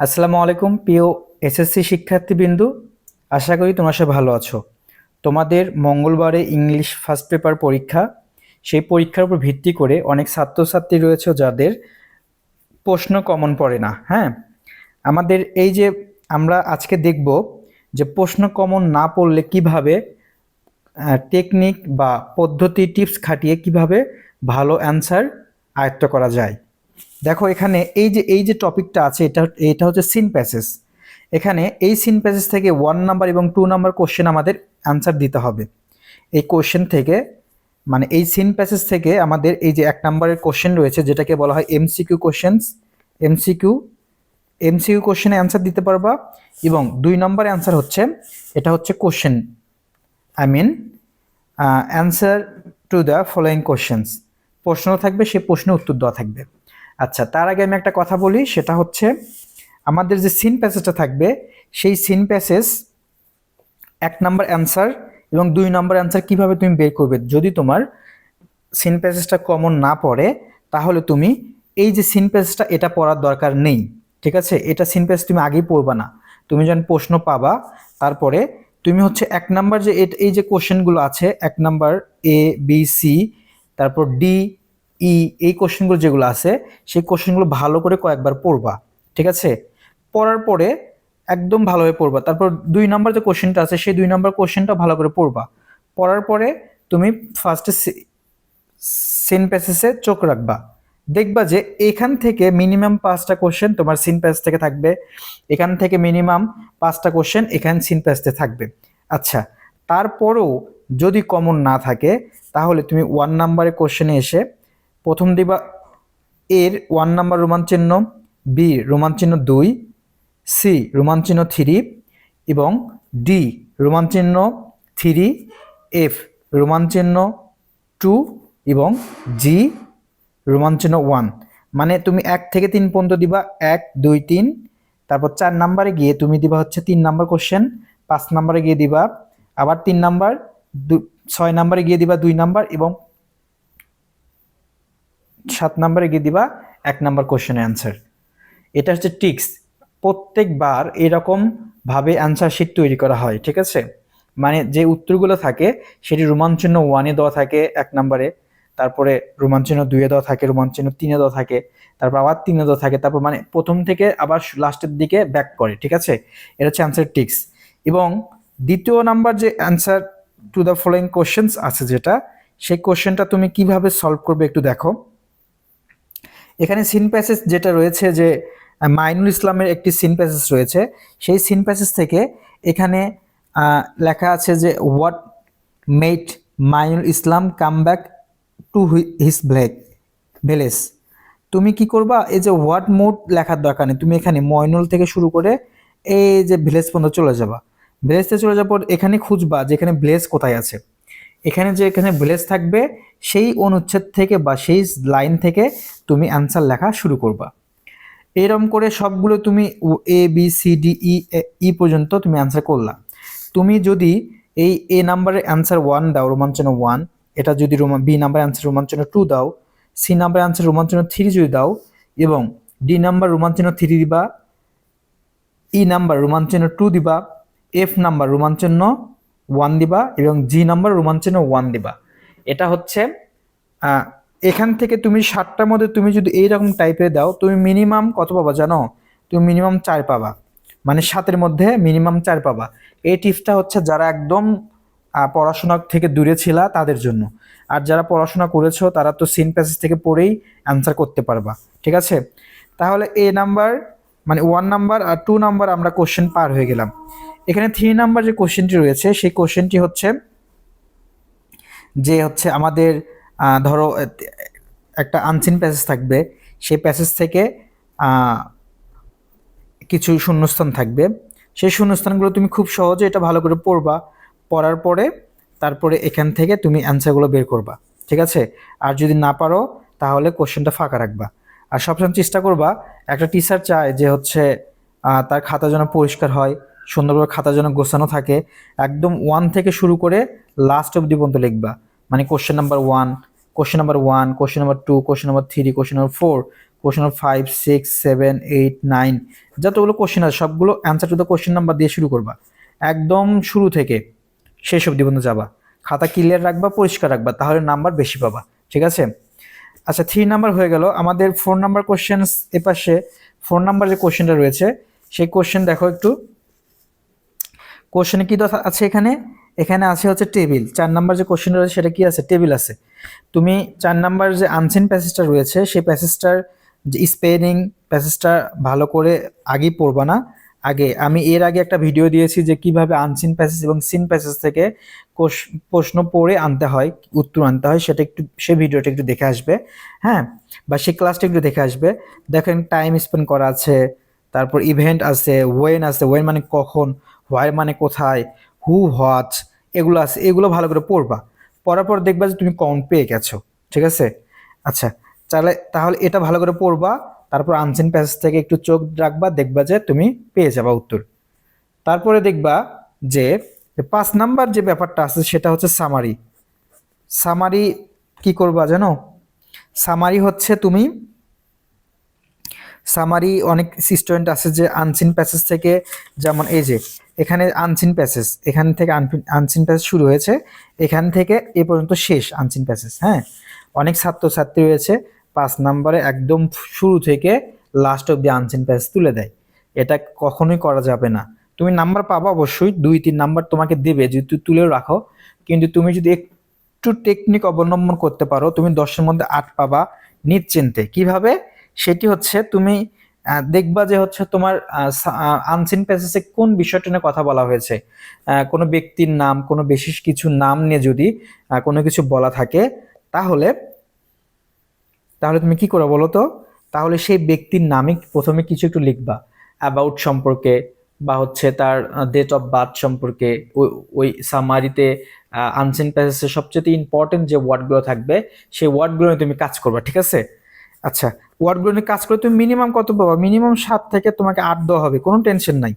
আসসালামু আলাইকুম, প্রিয় এসএসসি শিক্ষার্থীবৃন্দু। আশা করি তোমরা সব ভালো আছো। তোমাদের মঙ্গলবারে ইংলিশ ফার্স্ট পেপার পরীক্ষা। সেই পরীক্ষার উপর ভিত্তি করে অনেক ছাত্রছাত্রী রয়েছে যাদের প্রশ্ন কমন পড়ে না হ্যাঁ? আমাদের এই যে আমরা আজকে দেখব যে প্রশ্ন কমন না পড়লে কীভাবে টেকনিক বা পদ্ধতি টিপস খাটিয়ে কীভাবে ভালো অ্যান্সার আয়ত্ত করা যায়। দেখো এখানে এই যে এই যে টপিকটা আছে, এটা এটা হচ্ছে সিন প্যাসেজ এখানে এই সিন প্যাসেজ থেকে ওয়ান নাম্বার এবং টু নাম্বার কোশ্চেন আমাদের অ্যান্সার দিতে হবে। এই কোশ্চেন থেকে মানে এই সিন প্যাসেজ থেকে আমাদের এই যে এক নম্বরের কোশ্চেন রয়েছে, যেটাকে বলা হয় এমসিকিউ কোশ্চেন্স এমসিকিউ এমসিকিউ কোশ্চেনে অ্যান্সার দিতে পারবা এবং দুই নম্বর অ্যান্সার হচ্ছে, এটা হচ্ছে question I mean answer to the following questions প্রশ্ন থাকবে, সে প্রশ্নের উত্তর দেওয়া থাকবে। আচ্ছা তার আগে আমি একটা কথা বলি, সেটা হচ্ছে আমাদের যে সিন প্যাসেজটা থাকবে, সেই সিন প্যাসেজ এক নম্বর অ্যান্সার এবং দুই নম্বর অ্যান্সার কীভাবে তুমি বের করবে? যদি তোমার সিন প্যাসেজটা কমন না পড়ে, তাহলে তুমি এই যে সিন প্যাসেজটা এটা পড়ার দরকার নেই, ঠিক আছে? এটা সিন প্যাসেজ তুমি আগেই পড়বা না। তুমি যখন প্রশ্ন পাবা, তারপরে তুমি হচ্ছে এক নাম্বার যে, এই যে কোশ্চেনগুলো আছে, এক নাম্বার এ বি সি তারপর ডি ই এই কোশ্চেনগুলো যেগুলো আছে, সেই কোশ্চেনগুলো ভালো করে কয়েকবার পড়বা, ঠিক আছে? পড়ার পরে একদম ভালোভাবে পড়বা। তারপর দুই নম্বর যে কোশ্চেনটা আছে, সেই দুই নম্বর কোশ্চেনটা ভালো করে পড়বা। পড়ার পরে তুমি ফার্স্টে সিন প্যাসেসে চোখ রাখবা। দেখবা যে এখান থেকে মিনিমাম পাঁচটা কোশ্চেন তোমার সিন প্যাস থেকে থাকবে। এখান থেকে মিনিমাম পাঁচটা কোশ্চেন এখানে সিন প্যাসতে থাকবে। আচ্ছা তারপরেও যদি কমন না থাকে, তাহলে তুমি ওয়ান নাম্বারের কোশ্চেনে এসে প্রথম দিবা এর ওয়ান নাম্বার রোমান চিহ্ন বি রোমান চিহ্ন দুই সি রোমান চিহ্ন থ্রি এবং ডি রোমান চিহ্ন থ্রি এফ রোমান চিহ্ন টু এবং জি রোমান চিহ্ন ওয়ান মানে তুমি এক থেকে তিন পর্যন্ত দিবা, এক, দুই, তিন। তারপর চার নাম্বারে গিয়ে তুমি দিবা হচ্ছে তিন নাম্বার কোশ্চেন পাঁচ নাম্বারে গিয়ে দিবা, আবার তিন নাম্বার ছয় নাম্বারে গিয়ে দিবা দুই নাম্বার এবং সাত নাম্বারে গিয়ে দিবা, এক নাম্বার কোশ্চেনের অ্যান্সার এটা হচ্ছে টিক্স। প্রত্যেকবার এরকম ভাবে অ্যান্সার শিট তৈরি করা হয়, ঠিক আছে? মানে যে উত্তরগুলো থাকে, সেটি রোমাঞ্চন্য ওয়ানে দেওয়া থাকে এক নাম্বারে, তারপরে রোমাঞ্চন্য দুইয়ে দেওয়া থাকে রোমাঞ্চন্য তিনে দেওয়া থাকে, তারপর আবার তিনে দেওয়া থাকে, তারপর মানে প্রথম থেকে আবার লাস্টের দিকে ব্যাক করে, ঠিক আছে? এটা হচ্ছে অ্যান্সার টিক্স। এবং দ্বিতীয় নাম্বার যে answer to the following questions আছে যেটা, সেই কোশ্চেনটা তুমি কীভাবে সলভ করবে একটু দেখো। এখানে সিন প্যাসেজ যেটা রয়েছে যে মাইনুল ইসলামের একটি সিন প্যাসেজ রয়েছে। সেই সিন প্যাসেজ থেকে এখানে লেখা আছে যে what made Mainul Islam come back to his black valleys তুমি কি করবা? এই যে হোয়াট মোড লেখার দরকার নেই। তুমি এখানে ময়নুল থেকে শুরু করে এই যে ভিলেজ পর্যন্ত চলে যাবা। ভিলেজতে চলে যাওয়ার পর এখানে খুঁজবা যে এখানে ভিলেজ কোথায় আছে। এখানে যে এখানে ভিলেজ থাকবে, সেই অনুচ্ছেদ থেকে বা সেই লাইন থেকে তুমি অ্যান্সার লেখা শুরু করবা। এরম করে সবগুলো তুমি A B C D E E পর্যন্ত তুমি অ্যান্সার করলা। তুমি যদি এই এ নাম্বারের অ্যান্সার ওয়ান দাও রোমাঞ্চন ওয়ান এটা যদি রোমান বি নাম্বার অ্যান্সার রোমাঞ্চন টু দাও সি নাম্বার অ্যান্সার রোমাঞ্চন থ্রি যদি দাও, এবং ডি নাম্বার রোমাঞ্চন থ্রি দিবা ই নাম্বার রোমাঞ্চন টু দিবা এফ নাম্বার রোমাঞ্চন্য ওয়ান দিবা এবং জি নাম্বার রোমাঞ্চন্য ওয়ান দিবা। এটা হচ্ছে এখান থেকে তুমি সাতটার মধ্যে তুমি যদি এইরকম টাইপের দাও, তুমি মিনিমাম কত পাবা জানো? তুমি মিনিমাম চার পাবা। মানে সাতের মধ্যে মিনিমাম চার পাবা। এই টিপসটা হচ্ছে যারা একদম পড়াশোনা থেকে দূরে ছিলা তাদের জন্য। আর যারা পড়াশোনা করেছ, তারা তো সিন প্যাসেজ থেকে পড়েই অ্যান্সার করতে পারবা। ঠিক আছে? তাহলে এ নাম্বার মানে ওয়ান নাম্বার আর টু নাম্বার আমরা কোশ্চেন পার হয়ে গেলাম। এখানে থ্রি নাম্বার যে কোশ্চেনটি রয়েছে, সেই কোশ্চেনটি হচ্ছে যে হচ্ছে আমাদের ধরো একটা আনসিন প্যাসেজ থাকবে সেই প্যাসেজ থেকে কিছু শূন্যস্থান থাকবে। সেই শূন্যস্থানগুলো তুমি খুব সহজে এটা ভালো করে পড়বা, পড়ার পরে তারপরে এখান থেকে তুমি অ্যান্সারগুলো বের করবা, ঠিক আছে? আর যদি না পারো, তাহলে কোশ্চেনটা ফাঁকা রাখবা। আর সবসময় চেষ্টা করবা, একটা টিচার চায় যে হচ্ছে তার খাতা যেন পরিষ্কার হয় সুন্দরভাবে খাতা যেন গোছানো থাকে, একদম ওয়ান থেকে শুরু করে লাস্ট অবধি পর্যন্ত লিখবা। মানে question number one question number one question number two question number three question number four question five six seven eight nine যতগুলো কোশ্চেন আছে, সবগুলো answer to the question number দিয়ে শুরু করবা। একদম শুরু থেকে শেষ অবধি পর্যন্ত যাবা। খাতা ক্লিয়ার রাখবা, পরিষ্কার রাখবা, তাহলে নাম্বার বেশি পাবা। ঠিক আছে? আচ্ছা থ্রি নাম্বার হয়ে গেল। আমাদের ফোর নাম্বার কোশ্চেন এপাশে ফোর নাম্বার যে কোশ্চেনটা রয়েছে, সেই কোশ্চেন দেখো একটু। কোশ্চেনে কি আছে এখানে? এখানে আছে হচ্ছে টেবিল চার নাম্বার যে কোশ্চেন রয়েছে সেটা কি আছে? টেবিল আছে। তুমি চার নাম্বার যে আনসিন প্যাসেজটা রয়েছে, সেই প্যাসেজটার যে স্পেলিং প্যাসেজটা ভালো করে আগেই পড়বা না। আগে, আমি এর আগে একটা ভিডিও দিয়েছি যে কীভাবে আনসিন প্যাসেজ এবং সিন প্যাসেজ থেকে প্রশ্ন পড়ে আনতে হয়, উত্তর আনতে হয়, সেটা একটু, সেই ভিডিওটা একটু দেখে আসবে। হ্যাঁ? বা সেই ক্লাসটা একটু দেখে আসবে। দেখেন টাইম স্পেন্ড করা আছে, তারপর ইভেন্ট আছে ওয়েন আছে ওয়েন মানে কখন হোয়াই মানে কোথায়? হু হোয়াট এগুলো আছে, এগুলো ভালো করে পড়বা। পড়ার পর দেখবা যে তুমি কমন পেয়ে গেছো, ঠিক আছে? আচ্ছা তাহলে তাহলে এটা ভালো করে পড়বা, তারপর আনসিন প্যাসেজ থেকে একটু চোখ রাখবা, দেখবা যে তুমি পেয়ে যাবা উত্তর। তারপরে দেখবা যে পাঁচ নাম্বার যে ব্যাপারটা আছে সেটা হচ্ছে সামারি সামারি কি করবা জানো? সামারি হচ্ছে তুমি সামারি অনেক স্টুডেন্ট আছে যে আনসিন প্যাসেজ থেকে, যেমন এই যে এখানে আনসিন প্যাসেজ এখান থেকে আনসিন প্যাসেজ শুরু হয়েছে, এখান থেকে এ পর্যন্ত শেষ আনসিন প্যাসেজ হ্যাঁ? অনেক ছাত্রছাত্রী রয়েছে, পাঁচ নম্বরে একদম শুরু থেকে লাস্ট অব্দি আনসিন প্যাসেজ তুলে দেয়। এটা কখনোই করা যাবে না। তুমি নাম্বার পাবা অবশ্যই, দুই, তিন নাম্বার তোমাকে দেবে, যদি তুলেও রাখো। কিন্তু তুমি যদি একটু টেকনিক অবলম্বন করতে পারো, তুমি দশের মধ্যে আট পাবা নিশ্চিন্তে। কীভাবে? সেটি হচ্ছে তুমি দেখবা যে হচ্ছে তোমার আনসিন প্যাসেজে কোন বিষয়টা নিয়ে কথা বলা হয়েছে? কোনো ব্যক্তির নাম, কোনো বিশেষ কিছু নাম নিয়ে যদি কোনো কিছু বলা থাকে, তাহলে তাহলে তুমি কি করে বলো তো? তাহলে সেই ব্যক্তির নামে প্রথমে কিছু একটু লিখবা। অ্যাবাউট সম্পর্কে বা হচ্ছে তার ডেট অফ বার্থ সম্পর্কে ওই সামারিতে আনসিন প্যাসেজের সবচেয়ে ইম্পর্টেন্ট যে ওয়ার্ডগুলো থাকবে, সেই ওয়ার্ডগুলো নিয়ে তুমি কাজ করবা, ঠিক আছে? আচ্ছা ওয়ার্ডগুলো নিয়ে কাজ করে তুমি মিনিমাম কত পাবা? মিনিমাম সাত থেকে তোমাকে আট দেওয়া হবে, কোনো টেনশন নাই।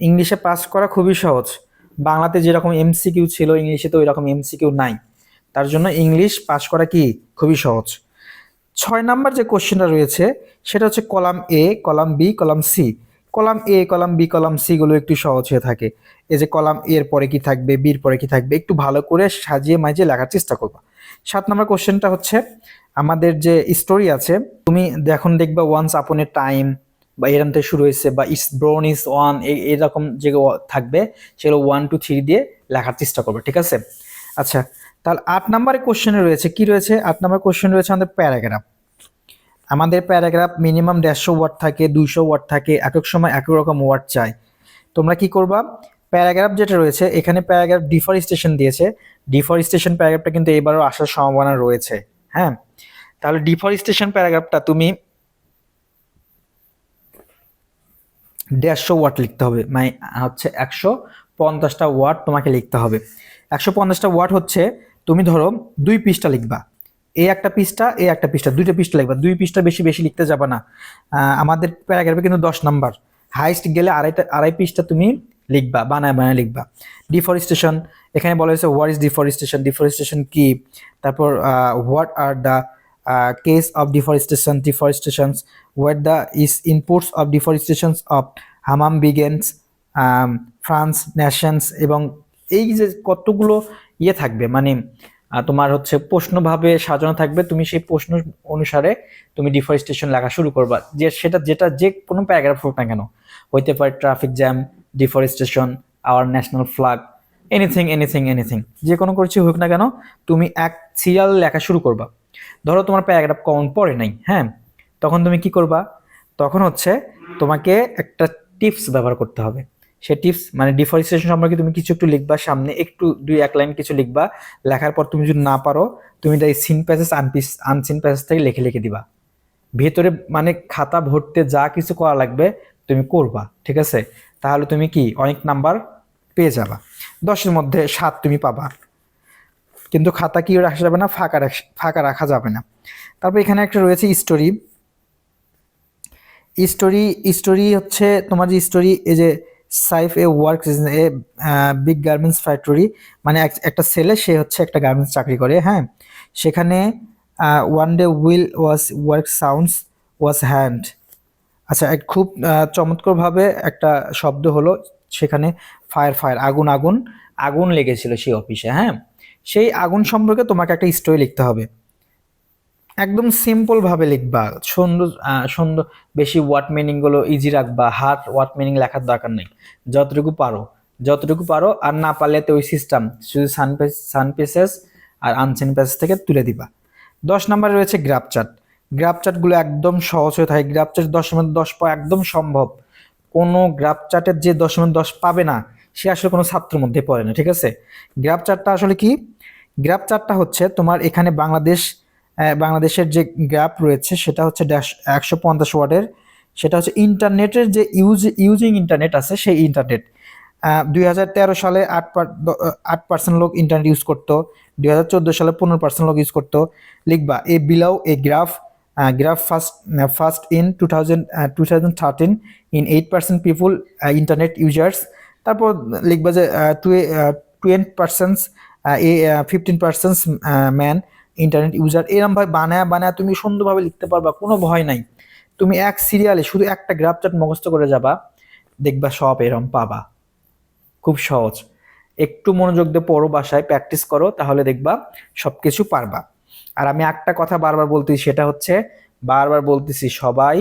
ইংলিশে পাস করা খুবই সহজ। বাংলাতে যেরকম এমসিকিউ ছিল ইংলিশে তো ওইরকম এমসিকিউ নাই। তার জন্য ইংলিশ পাস করা কি? খুবই সহজ। ছয় নাম্বার যে কোশ্চেনটা রয়েছে, সেটা হচ্ছে column A column B column C column A column B column C গুলো একটু সহজ হয়ে থাকে। এই যে কলাম এর পরে কি থাকবে বির পরে কি থাকবে, একটু ভালো করে সাজিয়ে মাজিয়ে লেখার চেষ্টা করবা। সাত নম্বর কোশ্চেনটা হচ্ছে আমাদের যে স্টোরি আছে, তুমি এখন দেখবা ওয়ান্স আপন এ টাইম বা এরম থেকে শুরু হয়েছে বা ইস ব্রোন ইস ওয়ান এরকম যে থাকবে সেগুলো ওয়ান টু থ্রি দিয়ে লেখার চেষ্টা করবে, ঠিক আছে? আচ্ছা তাহলে আট নম্বরের কোশ্চেনে রয়েছে, কি রয়েছে? আট নম্বর কোশ্চেন রয়েছে আমাদের প্যারাগ্রাফ আমাদের প্যারাগ্রাফ মিনিমাম দেড়শো ওয়ার্ড থাকে, দুইশো ওয়ার্ড থাকে, এক এক সময় এক রকম ওয়ার্ড চাই। তোমরা কি করবা? প্যারাগ্রাফ যেটা রয়েছে, এখানে প্যারাগ্রাফ ডিফরেস্টেশন দিয়েছে। ডিফরেস্টেশন প্যারাগ্রাফটা কিন্তু এবারও আসার সম্ভাবনা রয়েছে। হ্যাঁ? তাহলে ডিফরেস্টেশন প্যারাগ্রাফটা তুমি দেড়শো ওয়ার্ড লিখতে হবে। মানে হচ্ছে একশো পঞ্চাশটা ওয়ার্ড তোমাকে লিখতে হবে। একশো পঞ্চাশটা ওয়ার্ড হচ্ছে, তুমি ধরো দুই পৃষ্ঠা লিখবা। এই একটা পৃষ্ঠা এই একটা পৃষ্ঠা, দুইটা পৃষ্ঠা লিখবা। দুই পৃষ্ঠা বেশি বেশি লিখতে যাবা না। আমাদের প্যারাগ্রাফে কিন্তু দশ নাম্বার। হাইস্ট গেলে আড়াইটা, আড়াই পৃষ্ঠা তুমি লিখবা, বানায় বানায় লিখবা। ডিফরেস্টেশন এখানে বলা হয়েছে হোয়াট ইজ ডিফরেস্টেশন ডিফরেস্টেশন কি? তারপর what are the case of deforestation deforestations what the is inputs of deforestations of human beings France nations এবং এই যে কতগুলো ইয়ে থাকবে মানে তোমার হচ্ছে প্রশ্নভাবে সাজানো থাকবে, তুমি সেই প্রশ্ন অনুসারে তুমি ডিফরেস্টেশন লেখা শুরু করবা। যে সেটা যেটা যে কোনো প্যারাগ্রাফ হোক না কেন, হইতে পারে traffic jam deforestation our national flag anything anything anything যে কোনো কিছু হোক না কেন, তুমি এক সিরিয়াল লেখা শুরু করবা। ধরো তোমার প্যারাগ্রাফ কমন পড়ে নাই হ্যাঁ? তখন তুমি কি করবা? তখন হচ্ছে তোমাকে একটা টিপস ব্যবহার করতে হবে। সে টিপস মানে ডিফরেস্টেশন সম্পর্কে তুমি কিছু একটু লিখবা, সামনে একটু দুই এক লাইন কিছু লিখবা। লেখার পর তুমি যদি না পারো, তুমি তাই সিন প্যাসেজ আনপিস আনসিন প্যাসেজ থেকে লিখে লিখে দিবা। ভেতরে মানে খাতা ভরতে যা কিছু করা লাগবে, তুমি করবা, ঠিক আছে? তাহলে তুমি কি অনেক নাম্বার পেয়ে যাবা। দশের মধ্যে সাত তুমি পাবা। কিন্তু খাতা কি রাখা যাবে না, ফাঁকা রাখ- ফাঁকা রাখা যাবে না। তারপর এখানে একটা রয়েছে স্টোরি স্টোরি স্টোরি হচ্ছে তোমার যে স্টোরি এই যে Saif a work a big garments factory মানে এক- একটা ছেলে, সে হচ্ছে একটা গার্মেন্টস চাকরি করে হ্যাঁ? সেখানে one day will was work sounds was hand আচ্ছা এক খুব চমৎকারভাবে একটা শব্দ হলো সেখানে ফায়ার ফায়ার আগুন আগুন আগুন লেগেছিল সেই অফিসে হ্যাঁ? সেই আগুন সম্পর্কে তোমাকে একটা স্টোরি লিখতে হবে। একদম সিম্পল ভাবে লিখবা, সুন্দর সুন্দর, বেশি ওয়ার্ড মিনিংগুলো ইজি রাখবা হার্ড ওয়ার্ড মিনিং লেখার দরকার নেই। যতটুকু পারো যতটুকু পারো, আর না পারলে তো ওই সিস্টেম শুধু সানপেস সানপেসেস আর আনসেন পেসেস থেকে তুলে দিবা। দশ নম্বরে রয়েছে গ্রাফ চার্ট গ্রাফ চার্টগুলো একদম সহজ হয়ে থাকে। গ্রাফ চার্ট দশ মধ্যে দশ পাওয়া একদম সম্ভব। কোনো গ্রাফ চার্টের যে দশ মধ্যে দশ পাবে না, সে আসলে কোনো ছাত্রের মধ্যে পড়ে না, ঠিক আছে? গ্রাফ চার্টটা আসলে কি? গ্রাফ চার্টটা হচ্ছে তোমার এখানে বাংলাদেশ বাংলাদেশের যে গ্রাফ রয়েছে, সেটা হচ্ছে ড্যাশ, একশো পঞ্চাশ ওয়াটের সেটা হচ্ছে ইন্টারনেটের যে ইউজ, ইউজিং ইন্টারনেট আছে, সেই ইন্টারনেট। দুই হাজার তেরো সালে আট আট পার্সেন্ট লোক ইন্টারনেট ইউজ করতো। দুই হাজার চোদ্দ সালে পনেরো পার্সেন্ট লোক ইউজ করতো। লিখবা, a below a graph graph first first in two thousand two thousand thirteen in eight percent people internet users তারপর লিখবা যে twenty percents a fifteen percents man internet user এরম ভাবে বানায় বানায় তুমি সুন্দরভাবে লিখতে পারবা, কোনো ভয় নাই। তুমি এক সিরিয়ালে শুধু একটা গ্রাফ চার্ট মুখস্থ করে যাবা, দেখবা সব এরম পাবা। খুব সহজ। একটু মনোযোগ দিয়ে পড়ো বাসায় প্র্যাকটিস করো, তাহলে দেখবা সব কিছু পারবা। আর আমি একটা কথা বারবার বলতেছি, সেটা হচ্ছে বারবার বলতেছি, সবাই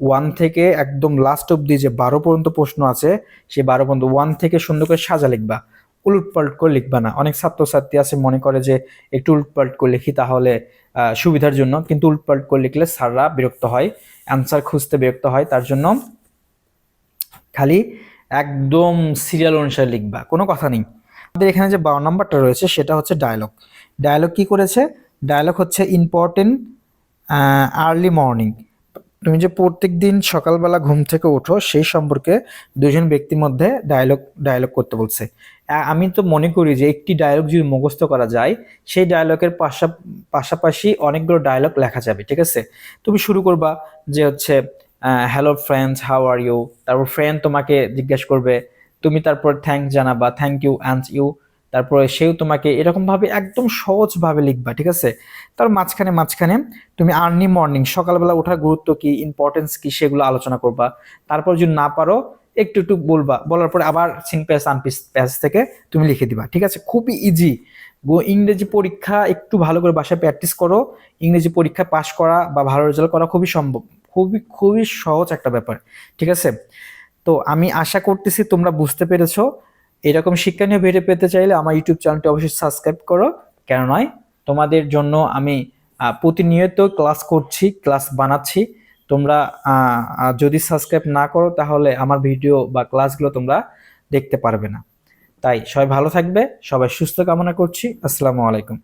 ওয়ান থেকে একদম লাস্ট অব্দি যে বারো পর্যন্ত প্রশ্ন আছে সেই বারো পর্যন্ত ওয়ান থেকে সুন্দর করে সাজা লিখবা। উলটপালট করে লিখবা না। অনেক ছাত্রছাত্রী আছে, মনে করে যে একটু উলটপালট করে লিখি তাহলে সুবিধার জন্য। কিন্তু উলটপাল্ট করে লিখলে স্যাররা বিরক্ত হয় অ্যান্সার খুঁজতে বিরক্ত হয়। তার জন্য খালি একদম সিরিয়াল অনুসারে লিখবা। কোনো কথা নেই। আমাদের এখানে যে বারো নম্বরটা রয়েছে, সেটা হচ্ছে ডায়লগ ডায়লগ কি করেছে? ডায়লগ হচ্ছে ইম্পর্টেন্ট আর্লি মর্নিং তুমি যে প্রত্যেক দিন সকালবেলা ঘুম থেকে ওঠো, সেই সম্পর্কে দুজন ব্যক্তির মধ্যে ডায়লগ ডায়লগ করতে বলছে। আমি তো মনে করি যে একটি ডায়লগ যদি মুখস্থ করা যায়, সেই ডায়লগের পাশা, পাশাপাশি অনেকগুলো ডায়লগ লেখা যাবে, ঠিক আছে? তুমি শুরু করবা যে হচ্ছে hello friends how are you তারপর ফ্রেন্ড তোমাকে জিজ্ঞেস করবে, তুমি তারপর থ্যাংক জানাবা থ্যাংক ইউ অ্যান্ড ইউ তারপরে সেও তোমাকে এরকম ভাবে একদম সহজ ভাবে লিখবা, ঠিক আছে? তার মাঝখানে মাঝখানে তুমি আর্লি মর্নিং সকালবেলা ওঠার গুরুত্ব কি ইম্পর্টেন্স কি, সেগুলো আলোচনা করবা। তারপর যদি না পারো, একটু একটু বলবা। বলার পরে আবার সিন পেজ আনপিস পেজ থেকে তুমি লিখে দিবা, ঠিক আছে? খুবই ইজি গো, ইংরেজি পরীক্ষা একটু ভালো করে বাসায় প্র্যাকটিস করো। ইংরেজি পরীক্ষা পাশ করা বা ভালো রেজাল্ট করা খুবই সম্ভব, খুবই খুবই সহজ একটা ব্যাপার, ঠিক আছে? তো আমি আশা করতেছি তোমরা বুঝতে পেরেছ। এরকম শিক্ষণীয় ভিডিও পেতে চাইলে আমার ইউটিউব চ্যানেলটি অবশ্যই সাবস্ক্রাইব করো। কেন নয়, তোমাদের জন্য আমি প্রতিনিয়ত ক্লাস করছি ক্লাস বানাচ্ছি। তোমরা যদি সাবস্ক্রাইব না করো, তাহলে আমার ভিডিও বা ক্লাসগুলো তোমরা দেখতে পারবে না। তাই সবাই ভালো থাকবে, সবাই সুস্থ কামনা করছি। আসসালামু আলাইকুম।